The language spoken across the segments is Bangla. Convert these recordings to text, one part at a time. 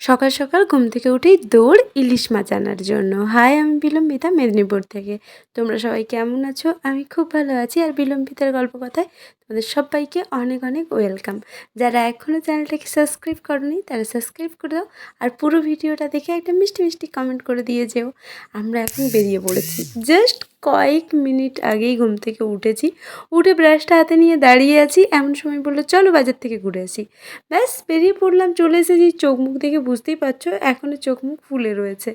সকাল সকাল ঘুম থেকে উঠেই দৌড় ইলিশ মাছ আনার জন্য। হাই, আমি বিলম্বিতা, মেদিনীপুর থেকে। তোমরা সবাই কেমন আছো? আমি খুব ভালো আছি। আর বিলম্বিতার গল্প কথায় তোমাদের সবাইকে অনেক অনেক ওয়েলকাম। যারা এখনও চ্যানেলটাকে সাবস্ক্রাইব করনি, তারা সাবস্ক্রাইব করে দাও। আর পুরো ভিডিওটা দেখে একটা মিষ্টি মিষ্টি কমেন্ট করে দিয়ে যেও। আমরা এখন বেরিয়ে পড়েছি। জাস্ট কয়েক মিনিট আগেই ঘুম থেকে উঠেছি। উঠে ব্রাশটা হাতে নিয়ে দাঁড়িয়ে আছি। এমন সময় বলল, চলো বাজার থেকে ঘুরে আসি। ব্যাস, বেরিয়ে পড়লাম, চলে এসেছি। চোখ মুখ দেখে বুঝতেই পারছ এখনও চোখ মুখ ফুলে রয়েছে।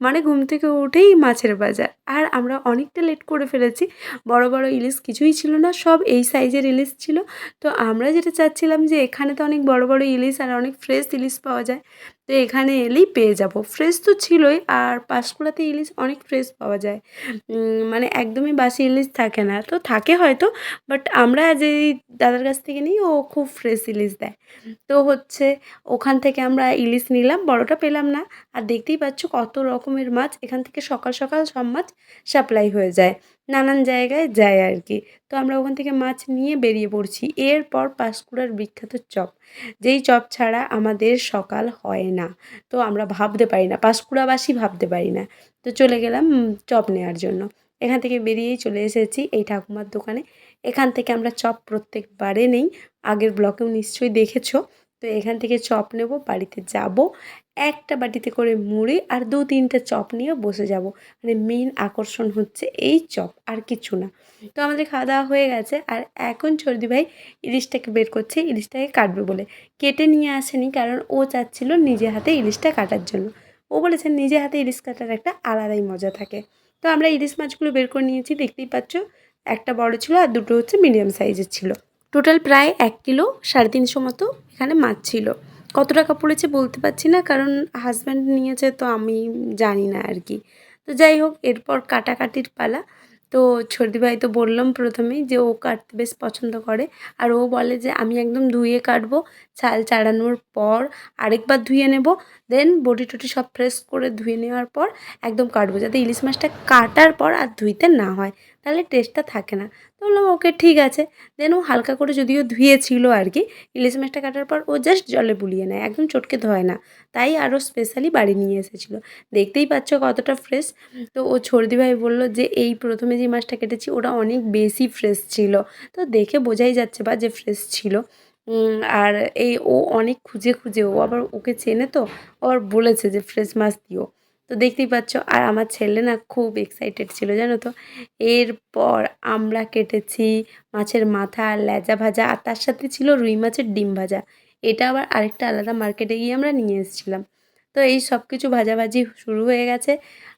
মানে ঘুম থেকে উঠেই মাছের বাজার। আর আমরা অনেকটা লেট করে ফেলেছি। বড় বড় ইলিশ কিছুই ছিল না, সব এই সাইজের ইলিশ ছিল। তো আমরা যেটা চাচ্ছিলাম যে, এখানে তো অনেক বড় বড় ইলিশ আর অনেক ফ্রেশ ইলিশ পাওয়া যায়। তো এখানে এলেই পেয়ে যাব। ফ্রেশ তো ছিলই, আর পাঁশকুড়াতে ইলিশ অনেক ফ্রেশ পাওয়া যায়। মানে একদমই বাসি ইলিশ থাকে না। তো থাকে হয়তো বাট আমরা যেই দাদার কাছ থেকে নিই, ও খুব ফ্রেশ ইলিশ দেয়। তো হচ্ছে, ওখান থেকে আমরা ইলিশ নিলাম, বড়টা পেলাম না। আর দেখতেই পাচ্ছ কত রকমের মাছ, এখান থেকে সকাল সকাল সব মাছ সাপ্লাই হয়ে যায়। নানান জায়গায় যায় আর কি তো আমরা ওখান থেকে মাছ নিয়ে বেরিয়ে পড়ছি। এরপর পাঁশকুড়ার বিখ্যাত চপ। যেই চপ ছাড়া আমাদের সকাল হয় না। তো আমরা ভাবতে পারি না, পাঁশকুড়াবাসী ভাবতে পারি না। তো চলে গেলাম চপ নেওয়ার জন্য। এখান থেকে বেরিয়েই চলে এসেছি এই ঠাকুমার দোকানে। এখান থেকে আমরা চপ প্রত্যেকবারে নেই। আগের ব্লকেও নিশ্চয়ই দেখেছ। তো এখান থেকে চপ নেব, বাড়িতে যাব। একটা বাটিতে করে মুড়ি আর দু তিনটে চপ নিয়ে বসে যাব। মানে মেন আকর্ষণ হচ্ছে এই চপ, আর কিছু না। তো আমাদের খাওয়া দাওয়া হয়ে গেছে, আর এখন চর্দি ভাই ইলিশটাকে বের করছে, ইলিশটাকে কাটবে বলে। কেটে নিয়ে আসেনি, কারণ ও চাচ্ছিল নিজে হাতে ইলিশটা কাটার জন্য। ও বলেছে নিজে হাতে ইলিশ কাটার একটা আলাদাই মজা থাকে। তো আমরা ইলিশ মাছগুলো বের করে নিয়েছি, দেখতেই পাচ্ছ। একটা বড় ছিল আর দুটো হচ্ছে মিডিয়াম সাইজের ছিল। টোটাল প্রায় এক কিলো, সাড়ে তিনশো মতো এখানে মাছ ছিল। কত টাকা পড়েছে বলতে পারছি না, কারণ হাজব্যান্ড নিয়েছে তো আমি জানি না আর কি। তো যাই হোক, এরপর কাটাকাটির পালা। তো ভাই তো বললাম প্রথমেই যে ও কাটতে বেশ পছন্দ করে। আর ও বলে যে, আমি একদম ধুয়ে কাটবো, ছাল চাড়ানোর পর আরেকবার ধুয়ে নেব। দেন বডি টটি সব ফ্রেশ করে ধুয়ে নেওয়ার পর একদম কাটবো, যাতে ইলিশ মাছটা কাটার পর আর ধুইতে না হয়। তাহলে টেস্টটা থাকে না। তো বললাম, ওকে, ঠিক আছে। দেন ও হালকা করে যদিও ধুয়েছিল আর কি ইলিশ মাছটা কাটার পর ও জাস্ট জলে বুলিয়ে নেয়, একদম চটকে ধোয় না। তাই আরও স্পেশালি বাড়ি নিয়ে এসেছিল। দেখতেই পাচ্ছ কতটা ফ্রেশ তো ও ছর্দি ভাই বলল যে, এই প্রথমে যে মাছটা কেটেছি, ওটা অনেক বেশি ফ্রেশ ছিল। তো দেখে বোঝাই যাচ্ছে বা যে ফ্রেশ ছিল। আর এই ও অনেক খুঁজে খুঁজে, ও আবার ওকে চেনে তো, ও আবার বলেছে যে ফ্রেশ মাছ দিও। তো দেখতেই পাচ্ছ, আর আমার ছেলে না খুব এক্সাইটেড ছিল, জানো তো? এরপর আমরা কেটেছি মাছের মাথা আর লেজা ভাজা, আর তার সাথে ছিল রুই মাছের ডিম ভাজা। এটা আবার আরেকটা আলাদা মার্কেটে গিয়ে আমরা নিয়ে এসেছিলাম। তো এই সব কিছু ভাজাভাজি শুরু হয়ে গেছে,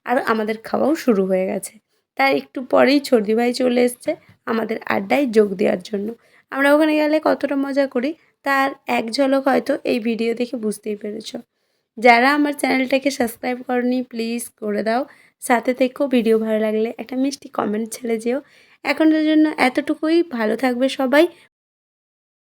আর আমাদের খাওয়াও শুরু হয়ে গেছে। তার একটু পরেই ছর্দি ভাই চলে এসছে আমাদের আড্ডায় যোগ দেওয়ার জন্য। আমরা ওখানে গেলে কতটা মজা করি, তার এক ঝলক হয়তো এই ভিডিও দেখে বুঝতেই পেরেছ। যারা আমার চ্যানেলটাকে সাবস্ক্রাইব করনি প্লিজ করে দাও। সাথে থেকেও ভিডিও ভালো লাগলে একটা মিষ্টি কমেন্ট ছেড়ে যেও। এখনের জন্য এতটুকুই। ভালো থাকবে সবাই।